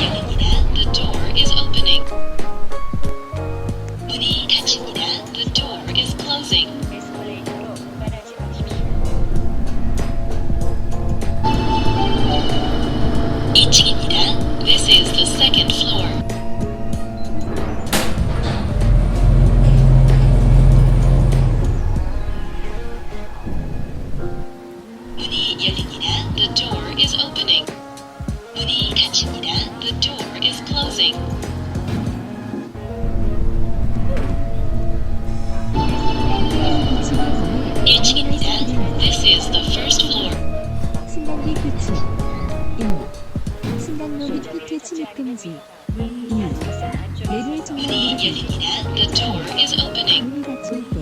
The door is opening. The door is closing. This is the second floor. The door is opening. 신간기 교체 1. 신간로 및 피트 침입 금지 2. 내를 정말 모르겠습니다. 문이 닫힐 때